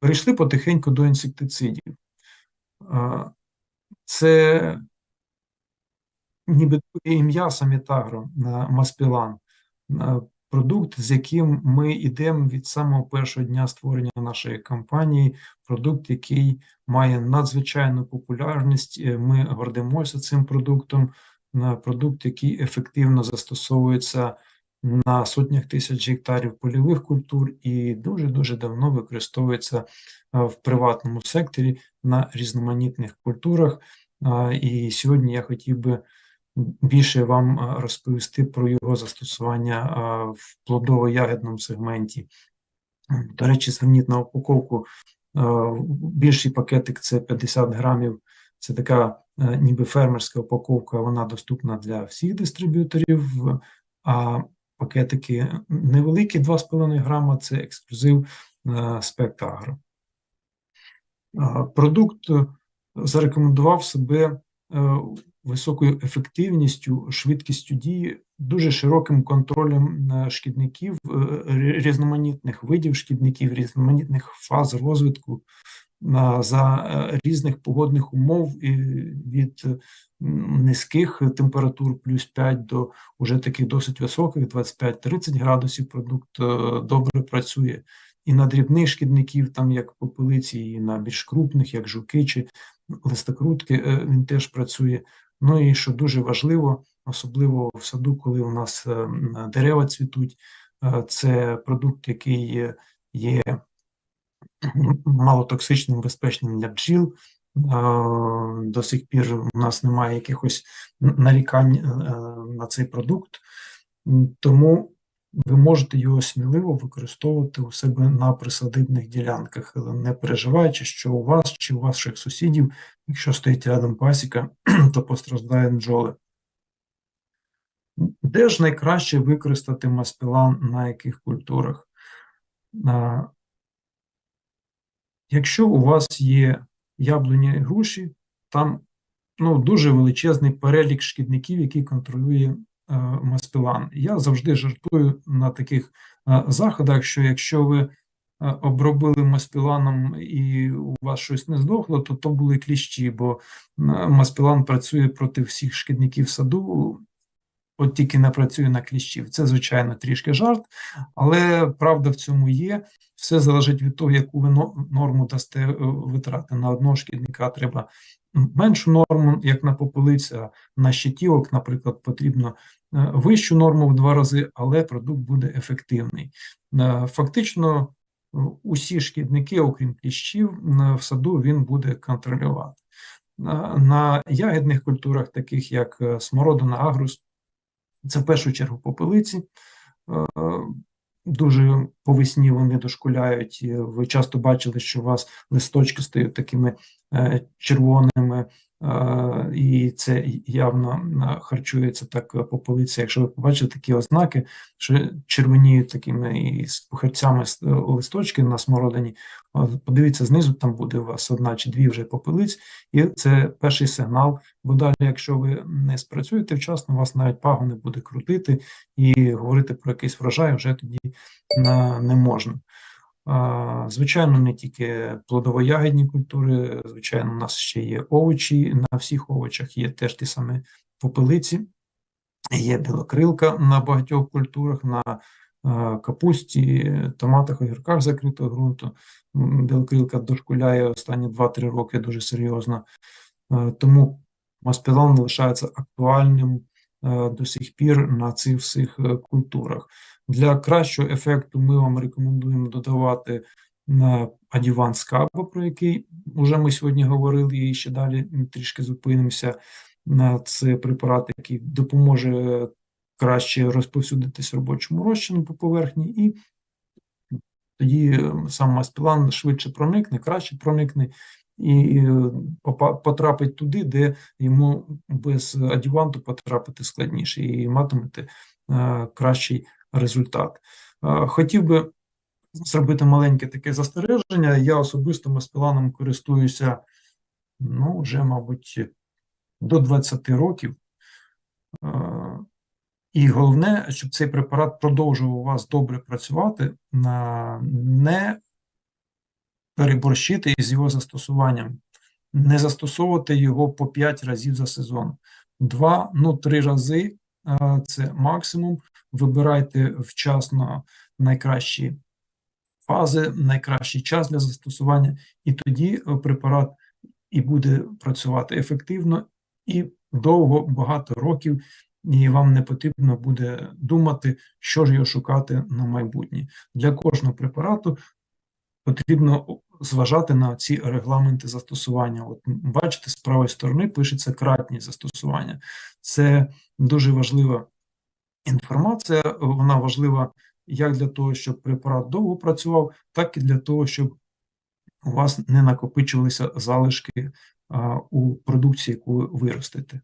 Перейшли потихеньку до інсектицидів. Це ніби ім'я Самітагро на Маспілан, продукт, з яким ми йдемо від самого першого дня створення нашої компанії, продукт, який має надзвичайну популярність. е, Ми гордимося цим продуктом. Продукт, який ефективно застосовується на сотнях тисяч гектарів польових культур і дуже-дуже давно використовується е, в приватному секторі на різноманітних культурах. І сьогодні я хотів би більше вам розповісти про його застосування в плодово-ягідному сегменті. До речі, зверніть на упаковку. е, Більший пакетик це 50 грамів. Це така е, ніби фермерська упаковка, вона доступна для всіх дистриб'юторів. А пакетики невеликі, 2,5 грама це ексклюзив е, Спектагро. Продукт е, зарекомендував себе е, високою ефективністю, швидкістю дії, дуже широким контролем е, шкідників, е, різноманітних видів шкідників, різноманітних фаз розвитку за е, різних погодних умов від низьких температур плюс 5 до уже таких досить високих 25-30 градусів. Продукт добре працює і на дрібних шкідників, там як попелиці, і на більш крупних, як жуки чи листокрутки, він теж працює. Ну і що дуже важливо, особливо в саду, коли у нас е, дерева цвітуть, е, це продукт, який є малотоксичним, безпечним для бджіл. Е, До сих пір у нас немає якихось нарікань на цей продукт, тому ви можете його сміливо використовувати у себе на присадибних ділянках, е, не переживаючи, що у вас чи у ваших сусідів, якщо стоїть рядом пасіка, то постраждає бджоли. Де ж найкраще використати маспілан на яких культурах? Якщо у вас є яблуні і груші, там ну, дуже величезний перелік шкідників, який контролює маспілан. Я завжди жартую на таких е, заходах, що якщо ви е, обробили маспіланом і у вас щось не здохло, то то були кліщі, бо е, маспілан працює проти всіх шкідників саду, от тільки не працює на кліщів. Це, звичайно, трішки жарт, але правда в цьому є. Все залежить від того, яку ви норму дасте е, витрати. На одного шкідника треба меншу норму, як на попелиця, на щитівок, наприклад, потрібно е, вищу норму в два рази, але продукт буде ефективний. Е, Фактично, е, усі шкідники, окрім кліщів, е, в саду він буде контролювати. На, ягідних культурах, таких як е, смородина, агрус, це в першу чергу попелиці. Е, Дуже по весні вони дошкуляють. Ви часто бачили, що у вас листочки стають такими е, червоними, е, і це явно е, харчується так е, попелиця. Якщо ви побачите такі ознаки, що червоніють такими і з е, листочки на смородині, е, подивіться знизу, там буде у вас одна чи дві вже попелиць, і це перший сигнал. Бо далі, якщо ви не спрацюєте вчасно, вас навіть пагу не буде крутити, і говорити про якийсь врожай вже тоді не можна. Звичайно, не тільки плодово-ягідні культури, звичайно, у нас ще є овочі. На всіх овочах є теж ті самі попелиці, є білокрилка на багатьох культурах, на е, капусті, томатах, огірках закритого ґрунту. Білокрилка дошкуляє останні 2-3 роки дуже серйозно. Е, Тому маспілан лишається актуальним до сих пір на цих всіх е, культурах. Для кращого ефекту ми вам рекомендуємо додавати на адювант скаба, про який вже ми сьогодні говорили, і ще далі трішки зупинимося. На це препарат, який допоможе краще розповсюдитись робочому розчину по поверхні, і тоді е, сам маспілан швидше проникне, краще проникне і е, потрапить туди, де йому без адюванту потрапити складніше, і матимете е, кращий результат. Е, Хотів би зробити маленьке таке застереження. Я особисто маспіланом користуюся, ну, вже, мабуть, до 20 років. І головне, щоб цей препарат продовжував у вас добре працювати, не переборщити із його застосуванням, не застосовувати його по 5 разів за сезон. Два, ну три рази е, це максимум. Вибирайте вчасно найкращі фази, найкращий час для застосування, і тоді е, препарат і буде працювати ефективно і довго, багато років, і вам не потрібно буде думати, що ж його шукати на майбутнє. Для кожного препарату потрібно зважати на ці регламенти застосування. От бачите, з правої сторони пишеться кратність застосування. Це дуже важлива інформація, вона важлива як для того, щоб препарат довго працював, так і для того, щоб у вас не накопичувалися залишки у продукції, яку ви виростете.